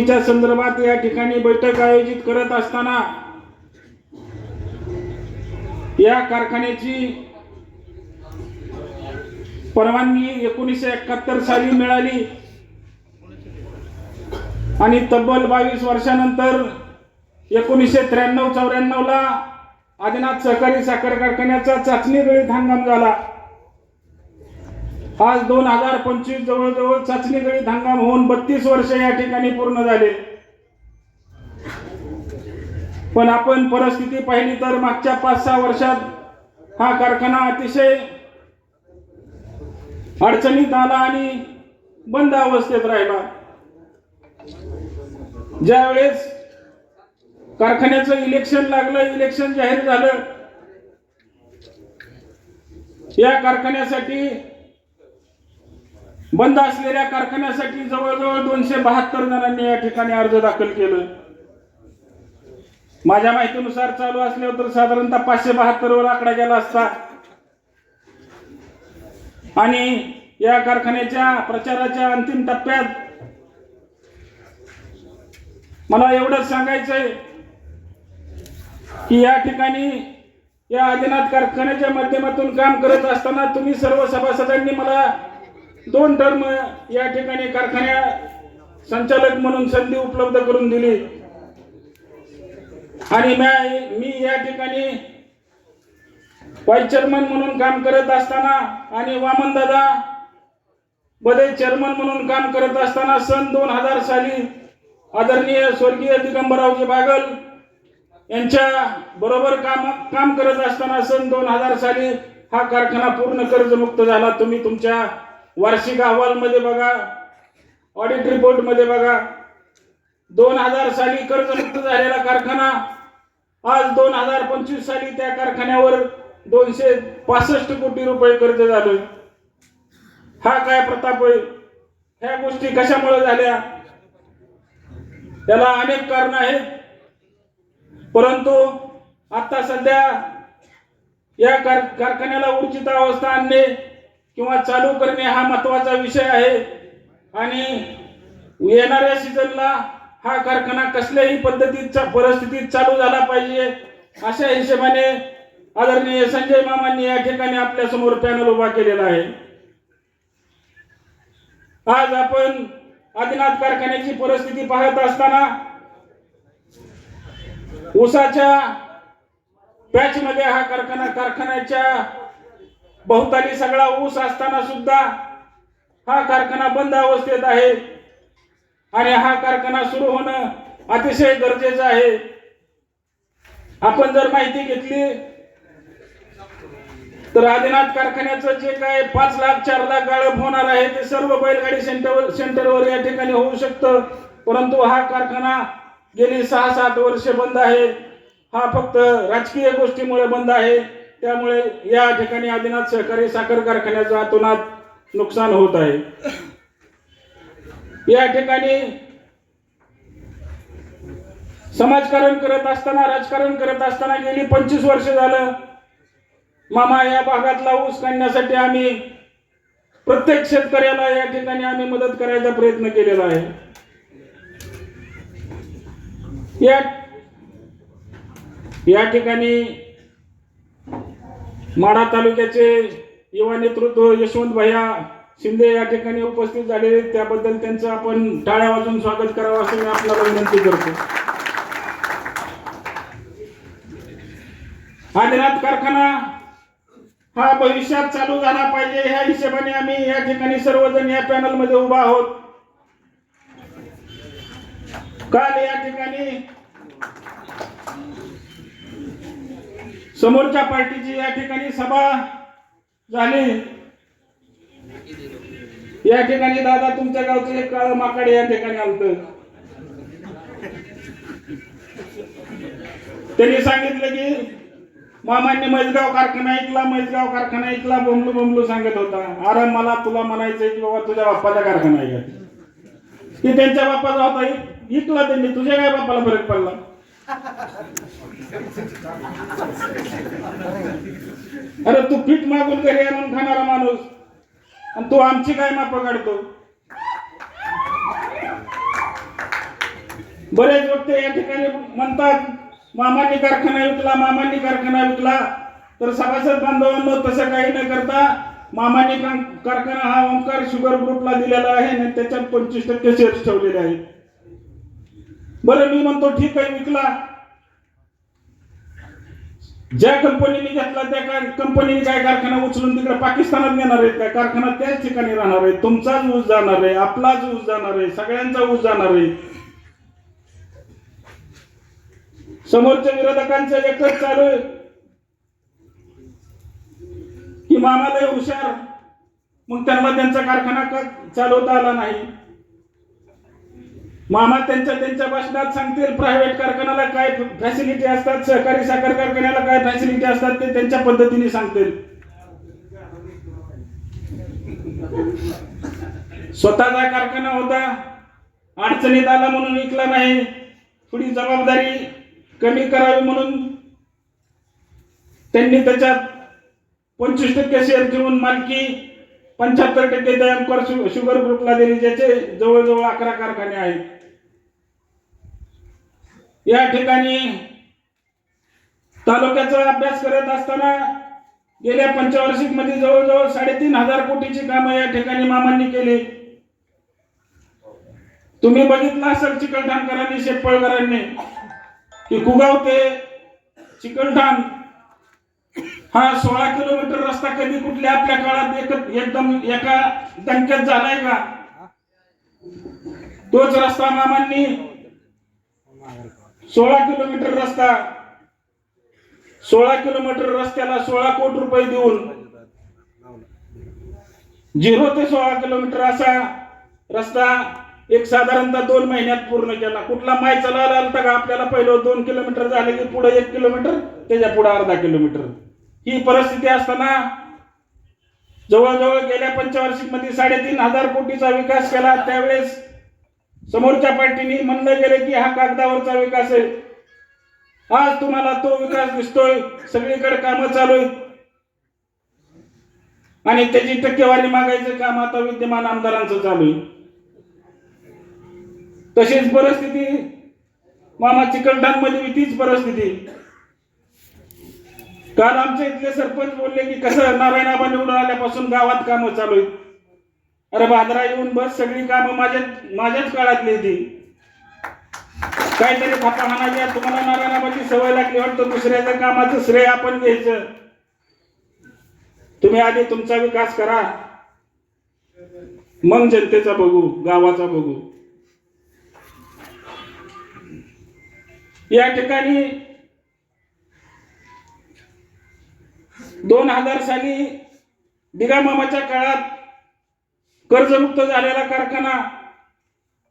संदर्भात या ठिकाणी बैठक आयोजित करत असताना या कारखान्याची परवानगी एकोणीसशे एकाहत्तर साली मिळाली. आणि तब्बल बावीस वर्षानंतर एकोणीसशे त्र्याण्णव चौऱ्याण्णव ला आदिनाथ सहकारी साखर कारखान्याचा चाचणी गळीत हंगाम झाला. आज दोन हजार पंचवीस जवळजवळ चाचणी गणित हंगाम होऊन बत्तीस वर्ष या ठिकाणी पूर्ण झाले. पण आपण परिस्थिती पाहिली तर मागच्या पाच सहा वर्षात हा कारखाना अतिशय अडचणीत आला आणि बंद अवस्थेत राहिला. ज्यावेळेस कारखान्याचं इलेक्शन लागलं इलेक्शन जाहीर झालं या कारखान्यासाठी बंद असलेल्या कारखान्यासाठी जवळजवळ दोनशे बहात्तर जणांनी या ठिकाणी अर्ज दाखल केलं. माझ्या माहितीनुसार चालू असल्यावर तर साधारणतः पाचशे बहात्तर वर आकडा गेला असता. आणि या कारखान्याच्या प्रचाराच्या अंतिम टप्प्यात मला एवढंच सांगायचंय की या ठिकाणी या आदिनाथ कारखान्याच्या माध्यमातून काम करत असताना तुम्ही सर्व सभासदांनी मला दोन टर्म या ठिकाणी कारखान्या संचालक म्हणून संधी उपलब्ध करून दिली. आणि मी मी या ठिकाणी वाईस चेअरमन म्हणून काम करत असताना आणि वामन दादा बदे चेअरमन म्हणून काम करत असताना सन दोन हजार साली आदरणीय स्वर्गीय दिगंबरावजी बागल यांच्या बरोबर काम काम करत असताना सन दोन हजार साली हा कारखाना पूर्ण कर्जमुक्त झाला. तुम्ही तुमच्या वार्षिक अहवालमध्ये बघा ऑडिट रिपोर्टमध्ये बघा दोन हजार साली कर्जमुक्त झालेला कारखाना आज दोन हजार पंचवीस साली त्या कारखान्यावर दोनशे पासष्ट कोटी रुपये कर्ज झालं हा काय प्रताप आहे ह्या गोष्टी कशामुळे झाल्या? त्याला अनेक कारण आहेत. परंतु आता सध्या या कार कारखान्याला उर्जित अवस्था आणणे किंवा चालू करणे हा महत्त्वाचा विषय आहे. आणि येणाऱ्या सीझनला हा कारखाना कसल्याही पद्धतीच्या परिस्थितीत चालू झाला पाहिजे अशा हिशोबाने आदरणीय संजय मामांनी या ठिकाणी आपल्यासमोर पॅनल उभा केलेला आहे. आज आपण आदिनाथ कारखान्याची परिस्थिती पाहत असताना उसाच्या पॅच मध्ये हा कारखाना कारखान्याच्या भोवताली सगळा ऊस असताना सुद्धा हा कारखाना बंद अवस्थेत आहे. आणि हा कारखाना सुरू होणं अतिशय गरजेचं आहे. आपण जर माहिती घेतली तर आदिनाथ कारखान्याचं जे काय पाच लाख चार लाख गाळप होणार आहे ते सर्व बैलगाडी सेंटर सेंटरवर या ठिकाणी होऊ शकतं. परंतु हा कारखाना गेली सहा सात वर्ष बंद आहे. हा फक्त राजकीय गोष्टीमुळे बंद आहे. त्यामुळे या ठिकाणी आदिनाथ सहकारी साखर कारखान्याचं अतोनात नुकसान होत आहे. या ठिकाणी समाजकारण करत असताना राजकारण करत असताना गेली पंचवीस वर्ष झालं. मामा या भागातला ऊस काढण्यासाठी आम्ही प्रत्येक शेतकऱ्याला या ठिकाणी आम्ही मदत करायचा प्रयत्न केलेला आहे. या या ठिकाणी माढा तालुक्याचे युवा नेतृत्व यशवंत भैया शिंदे या ठिकाणी उपस्थित झाले त्याबद्दल त्यांचं आपण टाळ्या वाजून स्वागत करावं असं मी आपल्याला विनंती करतो. आदिनाथ कारखाना हा भविष्यात चालू झाला पाहिजे ह्या हिशोबाने आम्ही या ठिकाणी सर्वजण या पॅनलमध्ये उभा आहोत. काल या ठिकाणी समोरच्या पार्टीची या ठिकाणी सभा झाली. या ठिकाणी दादा तुमच्या गावचं एक काळ माकड या ठिकाणी आलत. त्यांनी सांगितलं की मामांनी मैजगाव कारखाना ऐकला मैजगाव कारखाना ऐकला बोंबलू बोंबलू सांगत होता. अरे मला तुला म्हणायचंय की बाबा तुझ्या बाप्पाचा कारखाना ऐकत की? त्यांच्या बाप्पाचा होता. ऐकला त्यांनी. तुझ्या काय बाप्पाला फरक पडला? अरे तू पीठ मागून घरी आणून खाणारा माणूस. आणि तू आमची काय माप काढतो बरेच व्यक्ती या ठिकाणी म्हणतात मामांनी कारखाना विकला मामांनी कारखाना विकला. तर सभासद बांधवांनो तसं काही न करता मामांनी कारखाना हा ओंकार शुगर ग्रुपला दिलेला आहे आणि त्याच्यात पंचवीस टक्के शेअर्स ठेवलेले आहेत. बरं मी म्हणतो ठीक आहे विकला. ज्या कंपनीने घेतला त्या काय कंपनीने काय कारखाना उचलून तिकडे पाकिस्तानात नेणार आहेत काय कारखाना त्याच ठिकाणी राहणार आहे. तुमचाच ऊस जाणार आहे आपलाच ऊस जाणार आहे सगळ्यांचा ऊस जाणार आहे. समोरच्या विरोधकांचं एकच चालू आहे. की मामाला हुशार मग त्यांना त्यांचा कारखाना का चालवता आला नाही. मामा त्यांच्या त्यांच्या भाषणात सांगतील प्रायव्हेट कारखान्याला काय फॅसिलिटी असतात सहकारी साखर कारखान्याला काय फॅसिलिटी असतात ते त्यांच्या पद्धतीने सांगतील. स्वतःचा कारखाना होता अडचणीत आला म्हणून विकला नाही थोडी जबाबदारी कमी करावी म्हणून त्यांनी त्याच्यात पंचवीस टक्के शेअर घेऊन मालकी पंच्याहत्तर टक्के त्या शु- शुगर ग्रुपला दिली ज्याचे जवळजवळ अकरा कारखाने आहेत. या ठिकाणी तालुक्याचा अभ्यास करत असताना गेल्या पंचवार्षिकमध्ये जवळजवळ साडेतीन हजार कोटीची कामं या ठिकाणी मामांनी केली. तुम्ही बघितलं असेल चिकलठाणकरांनी शेपळकरांनी की कुगाव ते चिकलठाण हा सोळा किलोमीटर रस्ता कधी कुठल्या आपल्या काळात एक एकदम एका दणक्यात झालाय का? तोच रस्ता मामांनी सोळा किलोमीटर रस्ता. सोळा किलोमीटर रस्त्याला सोळा कोटी रुपये देऊन. झिरो ते सोळा किलोमीटर असा रस्ता एक साधारणतः दोन महिन्यात पूर्ण केला. कुठला माय चालवायला आलता का? आपल्याला पहिलं दोन किलोमीटर झालं की पुढे एक किलोमीटर त्याच्या पुढे अर्धा किलोमीटर. ही परिस्थिती असताना जवळजवळ गेल्या पंचवार्षिकमध्ये साडेतीन हजार कोटीचा विकास केला. त्यावेळेस समोरच्या पार्टीने म्हणलं गेलं की हा कागदावरचा विकास आहे. आज तुम्हाला तो विकास दिसतोय सगळीकडे कामं चालू आहेत. आणि त्याची टक्केवारी मागायचं काम आता विद्यमान आमदारांचं चालू आहे. तशीच परिस्थिती मामा चिकलठाणमध्ये तीच परिस्थिती. काल आमच्या इथले सरपंच बोलले की कसं नारायणाबा निवडून आल्यापासून गावात कामं चालू आहेत. अरे बाजारा येऊन बस सगळी कामं माझ्या माझ्याच काळातली ती काहीतरी थापा हाणायच्या तुम्हाला नारायणाबाची सवय लागली वाटतं दुसऱ्याच्या कामाचं श्रेय आपण घ्यायचं. तुम्ही आधी तुमचा विकास करा. मग जनतेचा बघू गावाचा बघू. या ठिकाणी दोन हजार साली दिगामामाच्या काळात कर्जमुक्त झालेला कारखाना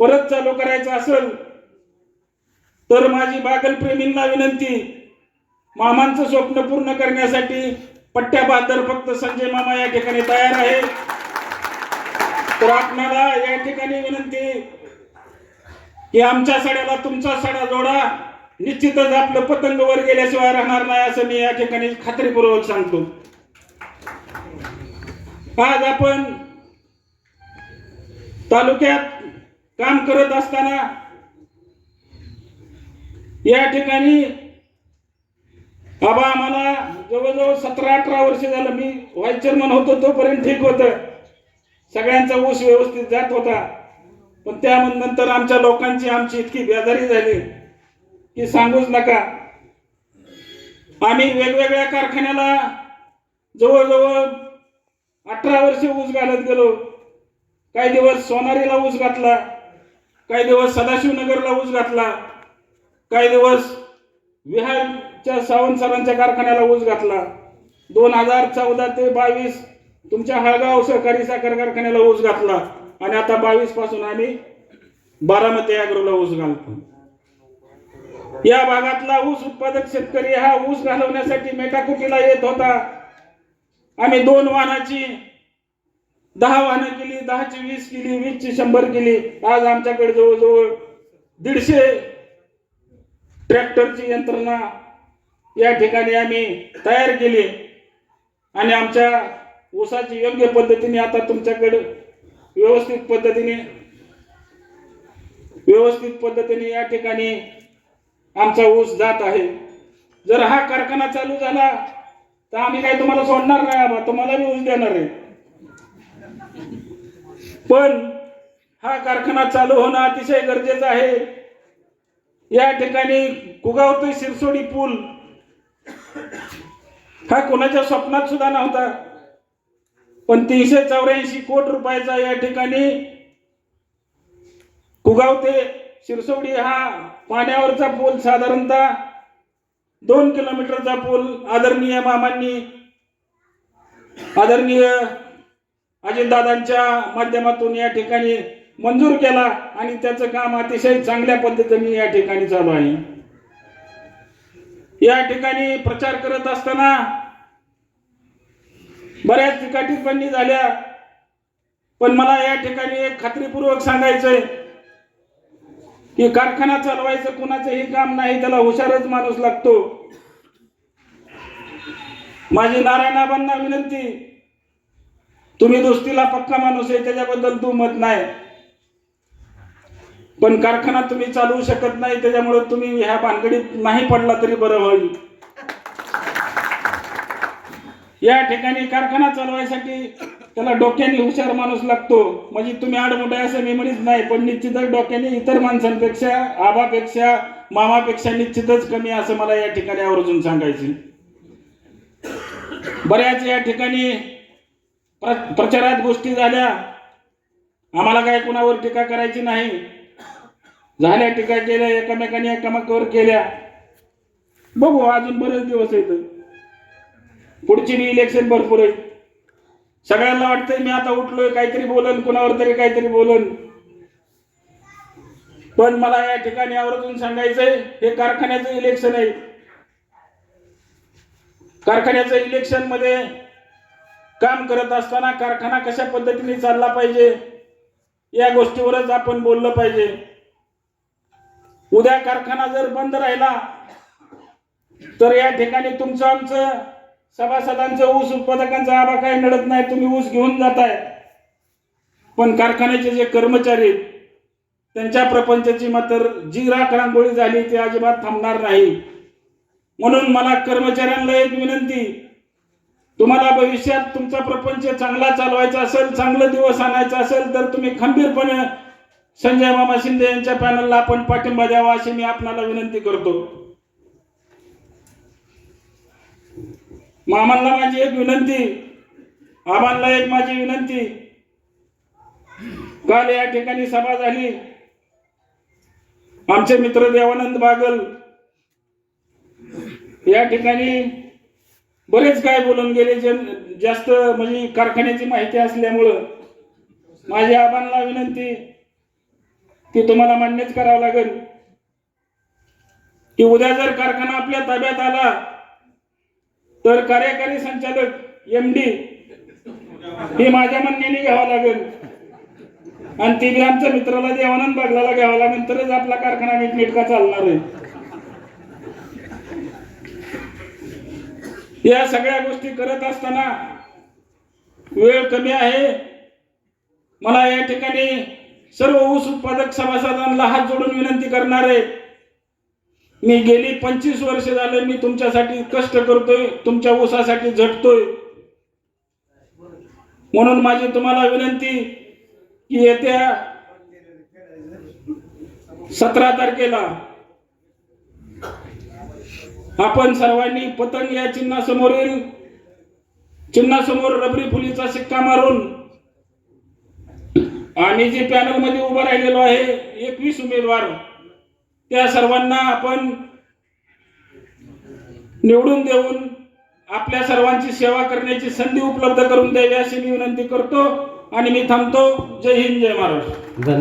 परत चालू करायचा असेल तर माझी बागलप्रेमींना विनंती मामांचं स्वप्न पूर्ण करण्यासाठी पट्ट्या बहादर फक्त संजय मामा या ठिकाणी तयार आहे. तर आपणाला या ठिकाणी विनंती की आमच्या सड्याला तुमचा सडा जोडा. निश्चितच आपलं पतंग वर गेल्याशिवाय राहणार नाही असं मी या ठिकाणी खात्रीपूर्वक सांगतो. आज आपण तालुक्यात काम करत असताना या ठिकाणी बाबा आम्हाला जवळजवळ सतरा अठरा वर्ष झालं. मी व्हाईस चेअरमन होतो तोपर्यंत ठीक होतं. सगळ्यांचा ऊस व्यवस्थित जात होता. पण त्या नंतर आमच्या लोकांची आमची इतकी बेजारी झाली की सांगूच नका. आम्ही वेगवेगळ्या कारखान्याला जवळजवळ अठरा वर्ष ऊस घालत गेलो. काही दिवस सोनारीला ऊस घातला काही दिवस सदाशिवनगरला ऊस घातला काही दिवस विहारच्या सावंत सरांच्या कारखान्याला ऊस घातला. दोन हजार चौदा ते बावीस तुमच्या हळगाव सहकारी साखर कारखान्याला ऊस घातला. आणि आता बावीसपासून आम्ही बारामती अॅग्रोला ऊस घालतो. या भागातला ऊस उत्पादक शेतकरी हा ऊस घालवण्यासाठी मेटाकुटीला येत होता. आम्ही दोन वाहनाची दहा वाहनं केली दहाची वीस केली वीसची शंभर केली. आज आमच्याकडे जवळजवळ दीडशे ट्रॅक्टरची यंत्रणा या ठिकाणी आम्ही तयार केली आणि आमच्या ऊसाची योग्य पद्धतीने आता तुमच्याकडे व्यवस्थित पद्धतीने व्यवस्थित पद्धतीने या ठिकाणी आमचा ऊस जात आहे. जर हा कारखाना चालू झाला तर आम्ही काय तुम्हाला सोडणार नाही आबा. तुम्हाला बी ऊस देणार आहे. पण हा कारखाना चालू होणं अतिशय गरजेचं आहे. या ठिकाणी कुगाव ते शिरसोडी पूल हा कोणाच्या स्वप्नात सुद्धा नव्हता. पण तीनशे चौऱ्याऐंशी कोट रुपयाचा या ठिकाणी कुगाव ते शिरसोडी हा पाण्यावरचा पूल साधारणतः दोन किलोमीटरचा पूल आदरणीय मामांनी आदरणीय अजितदादांच्या माध्यमातून या ठिकाणी मंजूर केला आणि त्याचं काम अतिशय चांगल्या पद्धतीने या ठिकाणी चालू आहे. या ठिकाणी प्रचार करत असताना बऱ्याच टिकाटिपणी झाल्या. पण मला या ठिकाणी एक खात्रीपूर्वक सांगायचंय की कारखाना चालवायचं कुणाचंही काम नाही त्याला हुशारच माणूस लागतो. माझी नारायणाबांना विनंती तुम्ही दोस्तीला पक्का माणूस आहे त्याच्याबद्दल तू मत नाही. पण कारखाना तुम्ही चालवू शकत नाही त्याच्यामुळे तुम्ही ह्या भानगडीत नाही पडला तरी बरं होईल. या ठिकाणी कारखाना चालवायसाठी त्याला डोक्याने हुशार माणूस लागतो. म्हणजे तुम्ही आडमोठे असं मी म्हणत नाही पण निश्चितच डोक्याने इतर माणसांपेक्षा आबापेक्षा मामापेक्षा निश्चितच कमी असं मला या ठिकाणी आवर्जून सांगायचे बऱ्याच या ठिकाणी प्र- प्रचारात गोष्टी झाल्या. आम्हाला काय कुणावर टीका करायची नाही. झाल्या टीका केल्या एकमेकांनी एकामेकावर केल्या. बघू अजून बरेच दिवस आहेत. पुढची मी इलेक्शन भरपूर आहे सगळ्यांना वाटतंय मी आता उठलोय काहीतरी बोलन कुणावर तरी काहीतरी बोलन. पण मला या ठिकाणी आवर्जून सांगायचंय हे कारखान्याचं इलेक्शन आहे. कारखान्याचं इलेक्शनमध्ये काम करत असताना कारखाना कशा पद्धतीने चालला पाहिजे? या गोष्टीवरच आपण बोललं पाहिजे. उद्या कारखाना जर बंद राहिला तर या ठिकाणी तुमचं आमचं सभासदांचं ऊस उत्पादकांचा आबा काही नडत नाही तुम्ही ऊस घेऊन जाताय. पण कारखान्याचे जे कर्मचारी आहेत, त्यांच्या प्रपंचाची मात्र जी राख रांगोळी झाली ती अजिबात थांबणार नाही. म्हणून मला कर्मचाऱ्यांना एक विनंती तुम्हाला भविष्यात तुमचा प्रपंच चांगला चालवायचा असेल चांगलं दिवस आणायचा असेल तर तुम्ही खंबीरपणे संजय मामा शिंदे यांच्या पॅनलला आपण पाठिंबा द्यावा अशी मी आपणाला विनंती करतो. मामांना माझी एक विनंती आबांना एक माझी विनंती. काल या ठिकाणी सभा झाली. आमचे मित्र देवानंद बागल या ठिकाणी बरेच काय बोलून गेले जे जास्त म्हणजे कारखान्याची माहिती असल्यामुळं माझ्या आबांना विनंती की तुम्हाला मान्यच करावं लागेल की उद्या जर कारखाना आपल्या ताब्यात आला तर कार्यकारी संचालक एम डी हे माझ्या म्हणण्याने घ्यावं लागेल. आणि ती बी आमच्या मित्राला देवानंद बागलाला घ्यावं लागेल तरच आपला कारखाना नीटनेटका चालणार आहे. या सगळ्या गोष्टी करत असताना वेळ कमी आहे. मला या ठिकाणी सर्व ऊस उत्पादक सभासदांना हात जोडून विनंती करणार आहे. मी गेली पंचवीस वर्ष झाले मी तुमच्यासाठी कष्ट करतोय तुमच्या ऊसासाठी झटतोय. म्हणून माझी तुम्हाला विनंती की येत्या सतरा तारखेला आपण सर्वांनी पतंग या चिन्हासमोरील चिन्हासमोर रबरी फुलीचा शिक्का मारून. आम्ही जे पॅनलमध्ये उभं राहिलेलो आहे एकवीस उमेदवार त्या सर्वांना आपण निवडून देऊन आपल्या सर्वांची सेवा करण्याची संधी उपलब्ध करून द्यावी अशी मी विनंती करतो. आणि मी थांबतो. जय हिंद जय महाराष्ट्र.